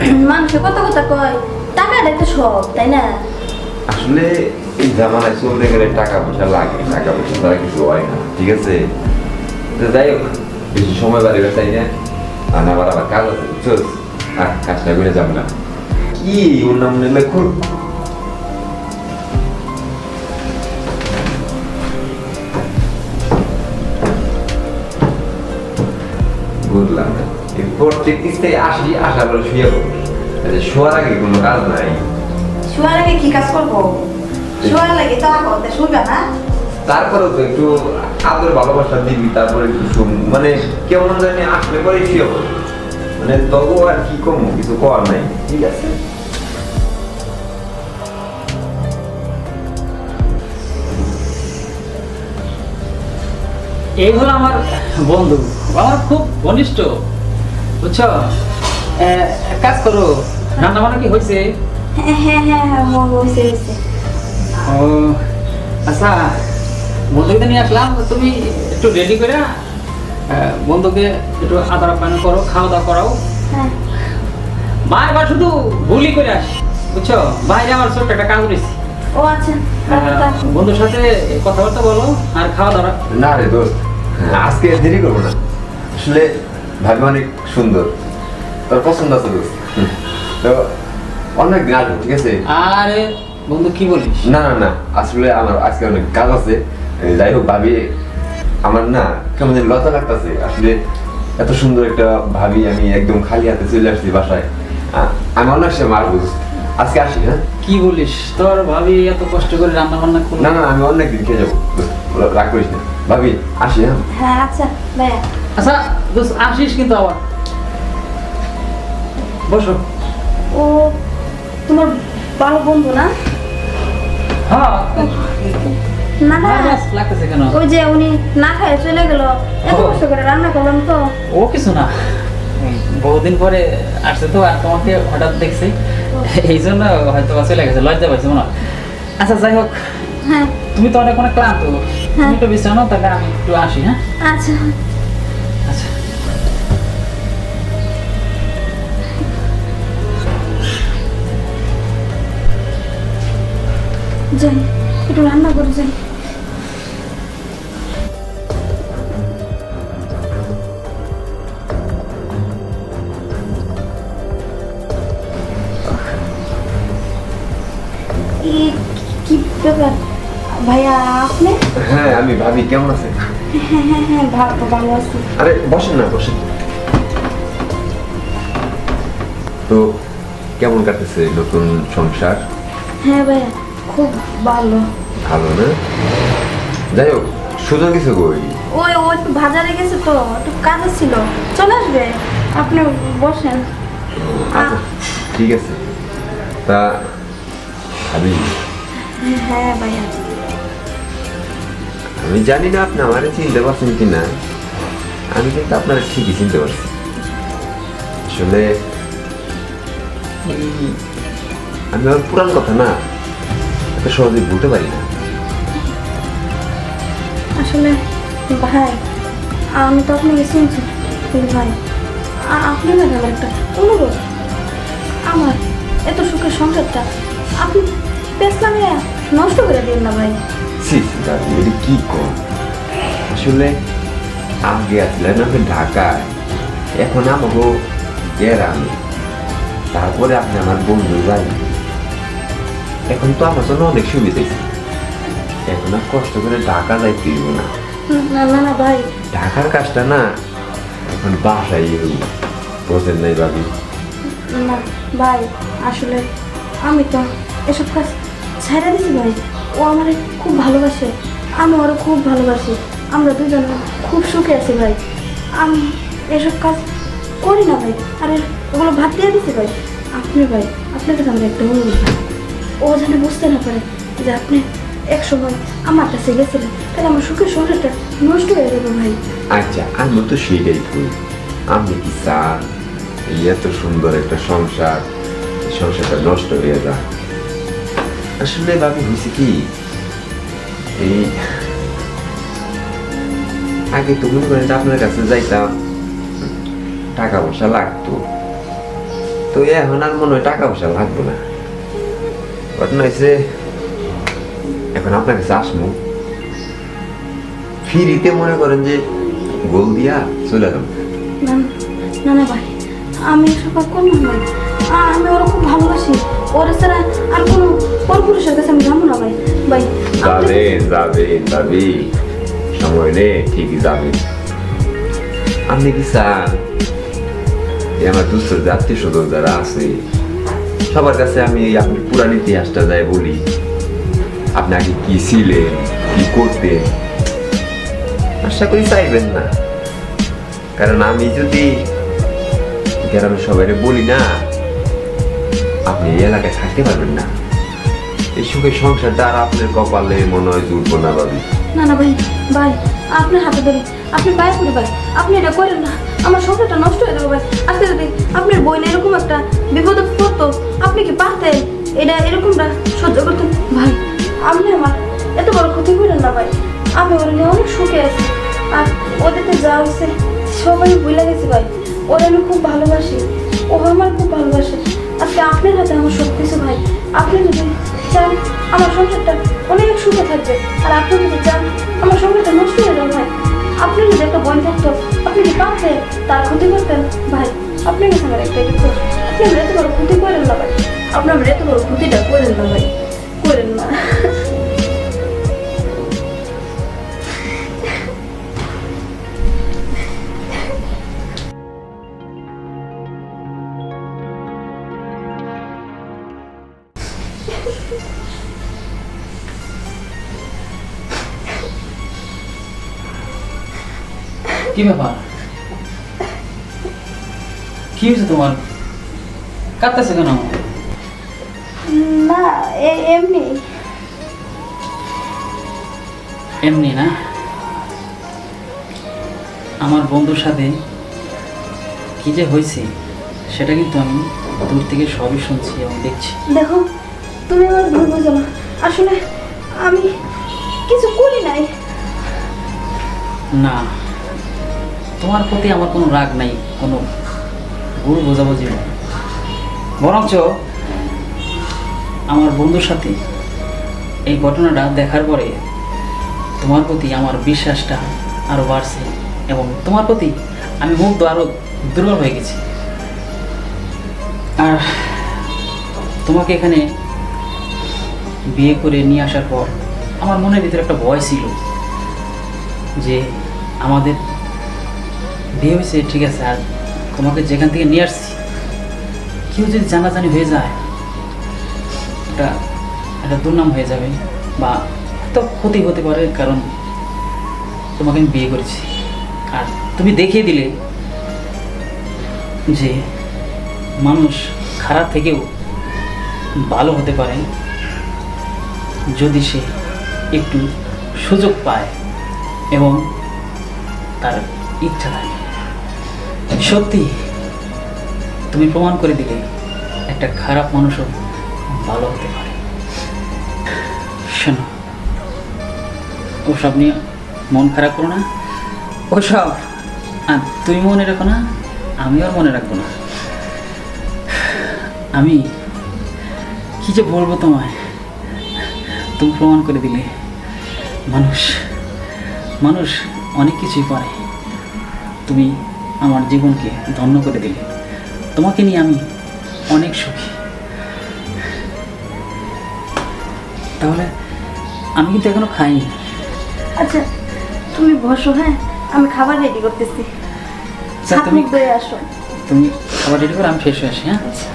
মানুষে কত কথা কয়? টাকাটাই তো সব, তাই না? আসলে এই জামানায় চলতে গেলে টাকা পয়সা লাগে টাকা পয়সা ছাড়া কিছু হয় না, ঠিক আছে? যাই হোক, বেশি সময় বাড়িবে চাই না, আর আবার আবার কাজ আছে বুঝছ আর কাজটা করে যাব না। কি, ওর নাম নিলে খুব বুঝলাম না। প্রত্যেক স্থায়ী আসি আসার পর শুয়ে পড়ো আচ্ছা, শোয়ার আগে কোনো কাজ নাই? শোয়ার আগে কি কাজ করব? শোয়ার লাগে তো করতে শুনবে না? তারপরেও তো একটু আদর ভালোবাসা দিবি তারপরে একটু শুন- মানে কেমন জানি আসলে পরে শুয়ে পড়ো মানে তবু আর কি কমু কিছু করার নাই। ঠিক আছে? এই হলো আমার বন্ধু। আমার খুব ঘনিষ্ঠ। বুঝছ? এক কাজ করো রান্না বান্না কি হয়েছে হ্যাঁ হ্যাঁ হ্যাঁ হয়েছে হয়েছে ও আচ্ছা বন্ধুকে নিয়ে আসলাম তুমি একটু রেডি করে বন্ধুকে একটু আদর আপ্যায়ন করো খাওয়া দাওয়া করাও। হ্যাঁ। বারবার শুধু ভুলি করে আস বুঝছ? বাইরে আমার ছোট্ট একটা কাজ রয়েছে ও আচ্ছা। বন্ধুর সাথে কথাবার্তা বলো আর খাওয়া দাওয়া না রে দোস্ত আজকে দেরি করব না। আসলে ভাবি অনেক সুন্দর। তোর পছন্দ আছে দোস্ত তো অনেক আসব ঠিক আছে? আরে বন্ধু কি বলিস? না না না আসলে আমার আজকে অনেক কাজ আছে। যাই হোক ভাবি আমার না কেমন যেন লজ্জা লাগতেছে। আসলে এত সুন্দর একটা ভাবি আমি একদম খালি হাতে চলে আসছি বাসায়। আমি অনেক সময় মারবো আজকে আসি হ্যাঁ? কি বলিস? তোর ভাবি এত কষ্ট করে রান্না বান্না করল। না না আমি অনেক দিন খেয়ে যাব। রাগ করিস না। ভাবি আসি হ্যাঁ? হ্যাঁ আচ্ছা ভাইয়া। আচ্ছা দোস্ত আসিস কিন্তু আবার। বসো। ও তোমার ভালো বন্ধু না? হ্যাঁ। না না। লাগতেছে কেন? ওই যে উনি না খায় চলে গেল। এত কষ্ট করে রান্না করলাম তো। ও কিছু না। বহুদিন পরে আসছে তো আর তোমাকে হঠাৎ দেখছি। এই জন্য হয়তো চলে গেছে লজ্জা পাইছে মনে আচ্ছা যাই হোক। হ্যাঁ। তুমি তো অনেক অনেক ক্লান্ত। তুমি হ্যাঁ। একটু বিশ্রাম তাহলে আমি একটু আসি হ্যাঁ? আচ্ছা। যাই একটু রান্না করে যাই। কি ব্যাপার? ভাইয়া আপনি? হ্যাঁ আমি ভাবি কেমন আছে হ্যাঁ হ্যাঁ হ্যাঁ ভালো আছি। আরে বসেন না বসেন। তো কেমন কাটতেছে নতুন সংসার? হ্যাঁ ভাইয়া। খুব ভালো। ভালো না? যাই হোক সুযোগ কিছু কই? ওই ও একটু বাজারে গেছে তো একটু কাজ ছিল। চলে আসবে? আপনি বসেন। আচ্ছা ঠিক আছে। তা ভাবি হ্যাঁ ভাইয়া। আমি জানি না আপনি আমারে চিনতে পারছেন কি না আমি কিন্তু আপনার ঠিকই চিনতে পারছি। আসলে আমি আমার পুরান কথা না এত সহজে ভুলতে পারি না। আসলে ভাই আমি তো আপনাকে শুনছি ভাই আপনি না আমার একটা অনুরোধ? আমার এত সুখের সংসারটা আপনি পেছলা নিয়ে নষ্ট করে দিন না ভাই। সি দাদি এটা কি কম আসলে আগে আসলেন আপনি ঢাকায় এখন আমাকে গ্রামে। তারপরে আপনি আমার বন্ধু ভাই এখন তো আমার জন্য অনেক সুবিধা। এখন আর কষ্ট করে ঢাকা যাইতে না। না না না ভাই। ঢাকার কাজটা না এখন বাসায় বোঝেন নাই ভাবি না ভাই আসলে আমি তো এসব কাজ ছেড়ে দিছি ভাই। ও আমার খুব ভালোবাসে আমি ওরও খুব ভালোবাসি। আমরা দুজন খুব সুখে আছি ভাই। আমি এসব কাজ করি না ভাই। আরে ওগুলো ভাত দিয়ে দিছি ভাই। আপনি ভাই আপনার কাছে আমার একটা অনুরোধ ও যেন বুঝতে না পারে যে আপনি এক সময় আমার কাছে গেছিলেন। তাহলে আমার সুখের সংসারটা নষ্ট হয়ে যাবে ভাই। আচ্ছা আমি তো সেটাই করি। আপনি কি চান? এত সুন্দর একটা সংসার, সংসারটা নষ্ট হয়ে যায় আসলে ভাবি, হয়েছে কি? এই, আগে তো মনে করেন আপনার কাছে যাইতাম, টাকা পয়সা লাগতো। তো এখন আর মনে হয় টাকা পয়সা লাগবে না। ঘটনা হয়েছে এখন আপনার কাছে আসমু ফিরিতে মনে করেন যে গোল দিয়া চলে যাব না না ভাই আমি এসব আর করব না আমি ওরা খুব ভালোবাসি ওরা ছাড়া আর কোনো পরপুরুষের কাছে আমি যাব না ভাই ভাই আপনি- যাবে যাবে যাবি সময় নে ঠিকই যাবে আপনি কি চান আমার দুস্থ আত্মীয় স্বজন যারা আছে সবার কাছে আমি এই আপনার পুরান ইতিহাসটা যাই বলি। আপনি আগে কি ছিলেন, কি করতেন? আশা করি চাইবেন না। কারণ আমি যদি গ্রামের সবাই বলি না, আপনি এই এলাকায় থাকতে পারবেন না। এই সুখের সংসারটা আর আপনার কপালে মনে হয় জুটবো না ভাবি। না না ভাই ভাই। আপনার হাতে ধরি আপনি পায়ে পড়ি ভাই, আপনি এটা করেন না। আমার সংসারটা নষ্ট হয়ে যাবে ভাই। আজকে যদি আপনার বই এরকম একটা বিপদ পড়তো, আপনি কি পারতেন এটা এরকমটা সহ্য করতেন? ভাই, আপনি আমার এত বড় ক্ষতি করেন না ভাই। আমি ওরা নিয়ে অনেক সুখে আছি। আর ওদেরকে যা হচ্ছে সবাই ভুলে গেছি ভাই। ওরা আমি খুব ভালোবাসি। ও আমার খুব ভালোবাসে। আজকে আপনার হাতে আমার সব কিছু ভাই। আপনি যদি চান, আমার সংসারটা অনেক সুখে থাকবে। আর আপনি যদি চান, আমার সংসারটা নষ্ট হয়ে যাবে ভাই। আপনি যদি একটা বই থাকতো আপনি যদি কাউকে তার ক্ষতি করতেন, ভাই, আপনি কিন্তু আমার একটা কিছু আপনি এত বড় ক্ষতি করেন না ভাই। আপনার এত বড় ক্ষতিটা করেন না ভাই। করেন না। কি ব্যাপার? কি হয়েছে তোমার? কাঁদতেছে কেন? না এমনি। এমনি না? আমার বন্ধুর সাথে কি যে হয়েছে সেটা কিন্তু আমি দূর থেকে সবই শুনছি এবং দেখছি। দেখো তুমি আমার ভুল বুঝো না। আসলে আমি কিছু করি নাই। না, তোমার প্রতি আমার কোনো রাগ নাই, কোনো ভুল বোঝাবুঝি নেই। বরঞ্চ আমার বন্ধুর সাথে এই ঘটনাটা দেখার পরে তোমার প্রতি আমার বিশ্বাসটা আরও বাড়ছে এবং তোমার প্রতি আমি মুগ্ধ আরও দুর্বল হয়ে গেছি। আর তোমাকে এখানে বিয়ে করে নিয়ে আসার পর আমার মনের ভিতরে একটা ভয় ছিল যে আমাদের বিয়ে হয়েছে, ঠিক আছে, আর তোমাকে যেখান থেকে নিয়ে আসছি, কেউ যদি জানাজানি হয়ে যায় এটা একটা দুর্নাম হয়ে যাবে বা তো ক্ষতি হতে পারে কারণ তোমাকে আমি বিয়ে করেছি। আর তুমি দেখিয়ে দিলে যে মানুষ খারাপ থেকেও ভালো হতে পারে। যদি সে একটু সুযোগ পায় এবং তার ইচ্ছা থাকে। সত্যি, তুমি প্রমাণ করে দিলে একটা খারাপ মানুষও ভালো হতে পারে। শোনো, ওসব নিয়ে মন খারাপ করো না। ওসব, আর তুমি মনে রাখো না, আমি আর মনে রাখব না। আমি কি যে বলব তোমায়? তুমি প্রমাণ করে দিলে মানুষ মানুষ অনেক কিছুই পারে। তুমি আমার জীবনকে ধন্য করে দিলে। তোমাকে নিয়ে আমি অনেক সুখী। তাহলে আমি কিন্তু এখনও খাইনি। আচ্ছা তুমি বসো হ্যাঁ? আমি খাবার রেডি করতেছি। তুমি আসো। তুমি খাবার রেডি করে আমি শেষ হয়ে আসি হ্যাঁ? আচ্ছা।